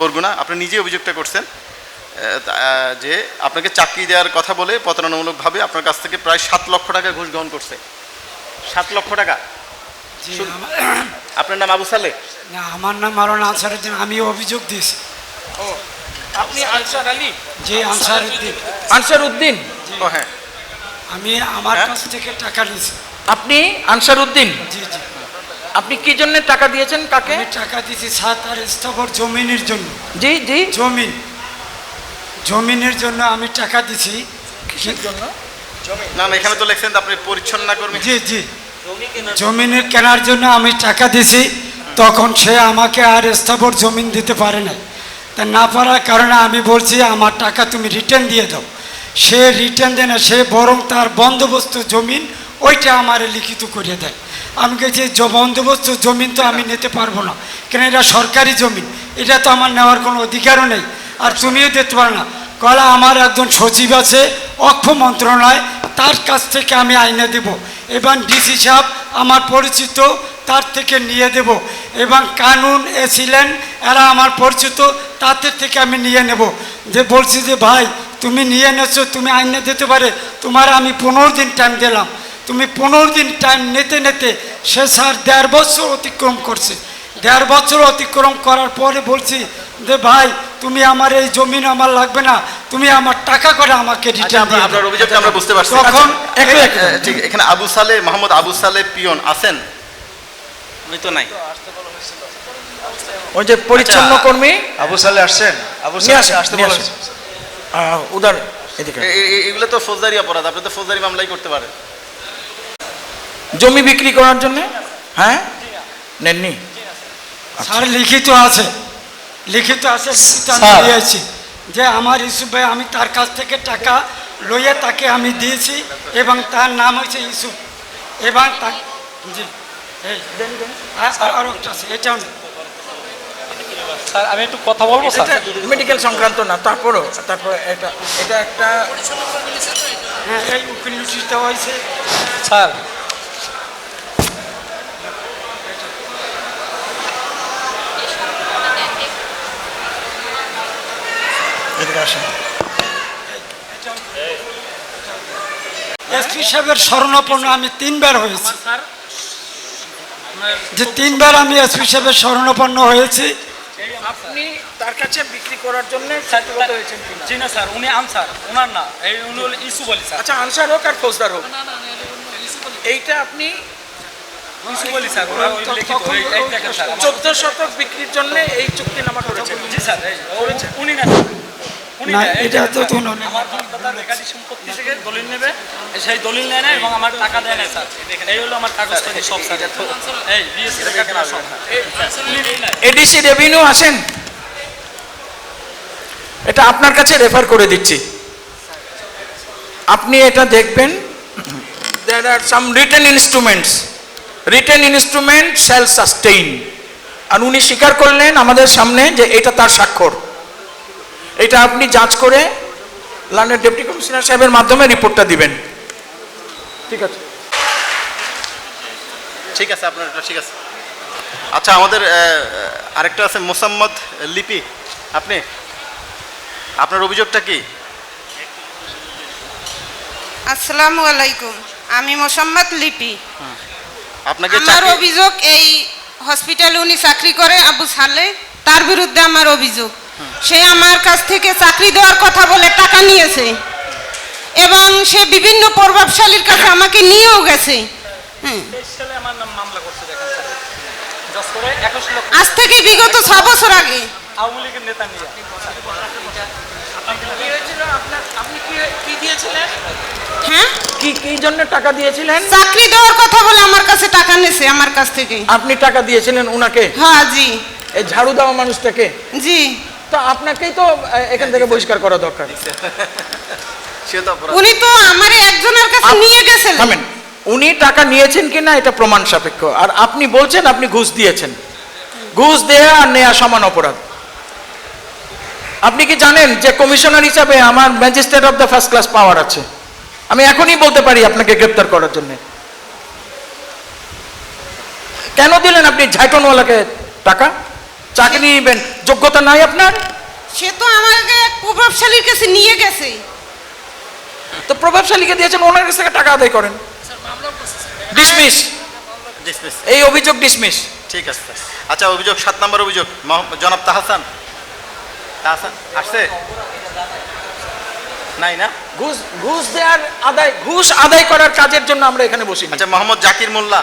বরগুনা আপনি নিজে অভিযোগটা করছেন তা- যে আপনাকে চাকরি দেওয়ার কথা বলে প্রতারণামূলকভাবে আপনার কাছ থেকে প্রায় সাত লক্ষ টাকা ঘুষ গ্রহণ করছে। সাত লক্ষ টাকা? আপনার নাম আবু সালে না আমার নাম মারণ আনসারুদ্দিন আমি অভিযোগ দিয়েছি। ও আপনি আনসার আলী? জি আনসারুদ্দিন আনসার উদ্দিন। ও হ্যাঁ। আমি আমার হ্যাঁ? কাছ থেকে টাকা নিয়েছি। আপনি আনসার উদ্দিন? জি জি। আপনি কি জন্য টাকা দিয়েছেন কাকে? আমি টাকা দিয়েছি সাত আর স্থাবর জমিনের জন্য। জি জি। জমিন। জমিনের জন্য আমি টাকা দিছি কিসের জন্য? না না এখানে তো লেখছেন আপনি পরিচ্ছন্ন কর্মী। জি জি। জমিনের কেনার জন্য আমি টাকা দিছি তখন সে আমাকে আর স্থাবর জমিন দিতে পারে না তা না পারার কারণে আমি বলছি আমার টাকা তুমি রিটার্ন দিয়ে দাও। সে রিটার্ন দেয় না সে বরং তার বন্দোবস্ত জমিন ওইটা আমার লিখিত করিয়ে দেয়। আমি যে বন্দোবস্ত জমিন তো আমি নিতে পারব না। কেন এটা সরকারি জমিন? এটা তো আমার নেওয়ার কোনো অধিকারও নেই। আর তুমিও দিতে পারো না। কলা আমার একজন সচিব আছে অক্ষ মন্ত্রণালয়, তার কাছ থেকে আমি আইনে দেব। এবং ডিসি সাহেব আমার পরিচিত, তার থেকে নিয়ে দেব। এবং কানুন এসিলেন এরা আমার পরিচিত, তাদের থেকে আমি নিয়ে নেব। যে বলছি যে, ভাই, তুমি নিয়ে নেছো তুমি আইনে দিতে পারে। তোমার আমি পনেরো দিন টাইম দিলাম। তুমি পনেরো দিন টাইম নিতে নিতে সে স্যার দেড় বছর অতিক্রম করছে। দেড় বছর অতিক্রম করার পরে বলছি যে ভাই তুমি আমার এই জমিন আমার লাগবে না তুমি আমার টাকা করে আমাকে আচ্ছা আপনার আপনার অভিযোগটা আমরা বুঝতে পারছি। তখন আচ্ছা, ঠিক এখানে আবু সালে মোহাম্মদ আবু সালে পিয়ন আছেন? উনি তো নাই। ওই যে পরিচ্ছন্ন আচ্ছা। কর্মী। আবু সালে আসছেন? আবু সালে আসতে নিয়ে বলা আসেন। আহ, উদার এগুলো তো ফৌজদারি অপরাধ আপনি তো ফৌজদারি মামলাই করতে পারেন। জমি বিক্রি করার জন্য? হ্যাঁ? নেননি? স্যার লিখিত আছে। লিখিত আছে। দিয়েছি। যে আমার ইউসুফ ভাই আমি তার কাছ থেকে টাকা লইয়ে তাকে আমি দিয়েছি এবং তার নাম হয়েছে ইউসুফ এবং তা জি। এই আর- একটা আছে এটাও স্যার আমি একটু কথা বলব স্যার? মেডিকেল সংক্রান্ত না তারপরও তারপর এটা এটা একটা হ্যাঁ এই উকিল হয়েছে স্যার আসেন। এসপি সাহেবের স্মরণাপন্ন আমি তিনবার হয়েছি। স্যার যে তিনবার আমি এসপি সাহেবের স্মরণাপন্ন হয়েছি। আপনি তার কাছে বিক্রি করার জন্য সার্টিফিকেট হয়েছেন জি না স্যার উনি আনসার ওনার না এই উনি হলো স্যার। আচ্ছা আনসার হোক আর ফৌজদার হোক। এইটা আপনি ইসুফ আলী স্যার ওনার লিখিত এই- এই দেখেন স্যার চোদ্দ শতক বিক্রির জন্য এই চুক্তি নামা করেছেন। জি স্যার উনি না না, এটা তো স্যার, আমার দাদার রেখাটি সম্পত্তি থেকে দলিল নেবে সেই দলিল নেয় না এবং আমার টাকা দেয় না স্যার। এই হলো আমার কাগজ সব স্যার। এই বিএসসি রেখাটি সব। উনি এই নাই। এডিসি রেভিনিউ আসেন। এটা আপনার কাছে রেফার করে দিচ্ছি। আপনি এটা দেখবেন some written instruments written instrument shall sustain আর উনি স্বীকার করলেন আমাদের সামনে যে এটা তার স্বাক্ষর। এটা আপনি যাচ করে লন্ডন ডেপুটি কমিশনার সাহেবের মাধ্যমে রিপোর্টটা দিবেন। ঠিক আছে। ঠিক আছে আপনার এটা ঠিক আছে। আচ্ছা আমাদের আরেকটা আছে মোসাম্মদ লিপি। আপনি? আপনার অভিযোগটা কি? আসসালামু আলাইকুম আমি মোসাম্মদ লিপি। আপনাকে আমার অভিযোগ এই হসপিটালে উনি চাকরি করে আবু সালে তার বিরুদ্ধে আমার অভিযোগ। সে আমার কাছ থেকে চাকরি দেওয়ার কথা বলে টাকা নিয়েছে। এবং সে বিভিন্ন প্রভাবশালীর কাছে আমাকে নিয়েও গেছে। হুম। তেইশ সালে আমার নাম মামলা করছে দেখেন স্যার। জজ করে একুশ লক্ষ আজ থেকে বিগত ছ বছর আগে। আওয়ামী লীগের নেতা নিয়ে। আপনি কি কি দিয়েছিলেন? হ্যাঁ? কি কি জন্য টাকা দিয়েছিলেন? চাকরি দেওয়ার কথা বলে আমার কাছে টাকা নিয়েছে আমার কাছ থেকে। আপনি টাকা দিয়েছিলেন উনাকে? হ্যাঁ জি। এই ঝাড়ু দেওয়া মানুষটাকে? জি। তো আপনাকেই তো এখান থেকে বহিষ্কার করা দরকার। উনি তো আমার একজনের কাছে নিয়ে থামেন। উনি টাকা নিয়েছেন কিনা এটা প্রমাণ সাপেক্ষ। আর আপনি বলছেন আপনি ঘুষ দিয়েছেন। ঘুষ দেয়া আর নেয়া সমান অপরাধ। আপনি কি জানেন যে কমিশনার হিসাবে আমার magistrate of the first class power আছে? আমি এখনই বলতে পারি আপনাকে গ্রেপ্তার করার জন্য। কেন দিলেন আপনি ঝাইটনওয়ালাকে টাকা? চাকরি নিবেন যোগ্যতা নাই আপনার? সে তো আমাকে এক প্রভাবশালীর কাছে নিয়ে গেছে। তো প্রভাবশালীকে দিয়েছেন ওনার কাছ থেকে টাকা আদায় করেন। ডিসমিস। ডিসমিস। এই অভিযোগ ডিসমিস। ঠিক আছে আচ্ছা অভিযোগ সাত নম্বর অভিযোগ। জনাব তাহাসান। তাহাসান আসছে? নাই না? ঘুষ ঘুষ দেওয়ার আদায় ঘুষ আদায় করার কাজের জন্য আমরা এখানে বসি আচ্ছা মোহাম্মদ জাকির মোল্লা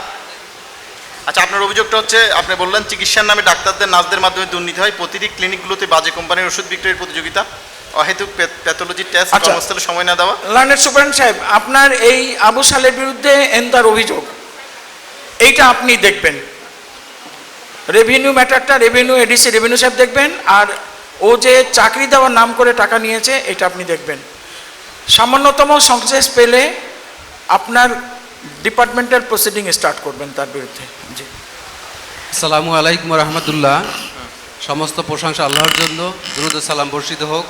আচ্ছা আপনার অভিযোগটা হচ্ছে আপনি বললেন চিকিৎসার নামে ডাক্তারদের নার্সদের মাধ্যমে দুর্নীতি হয়। প্রতিটি ক্লিনিকগুলোতে বাজে কোম্পানির ওষুধ বিক্রয়ের প্রতিযোগিতা অহেতুক প্যাথোলজি টেস্ট আচ্ছা। কর্মস্থলে সময় না দেওয়া। লার্নেড সুপারেন্ট সাহেব আপনার এই আবু সালের বিরুদ্ধে এন্তার অভিযোগ এইটা আপনি দেখবেন। রেভিনিউ ম্যাটারটা রেভিনিউ এডিসি রেভিনিউ সাহেব দেখবেন আর ও যে চাকরি দেওয়ার নাম করে টাকা নিয়েছে এটা আপনি দেখবেন। সামান্যতম সংশ্লেষ পেলে আপনার ডিপার্টমেন্টাল প্রসিডিং স্টার্ট করবেন তার বিরুদ্ধে। জি। আসসালামু আলাইকুম রহমতুল্লাহ। সমস্ত প্রশংসা আল্লাহর জন্য। দ্রুত সালাম বর্ষিত হোক।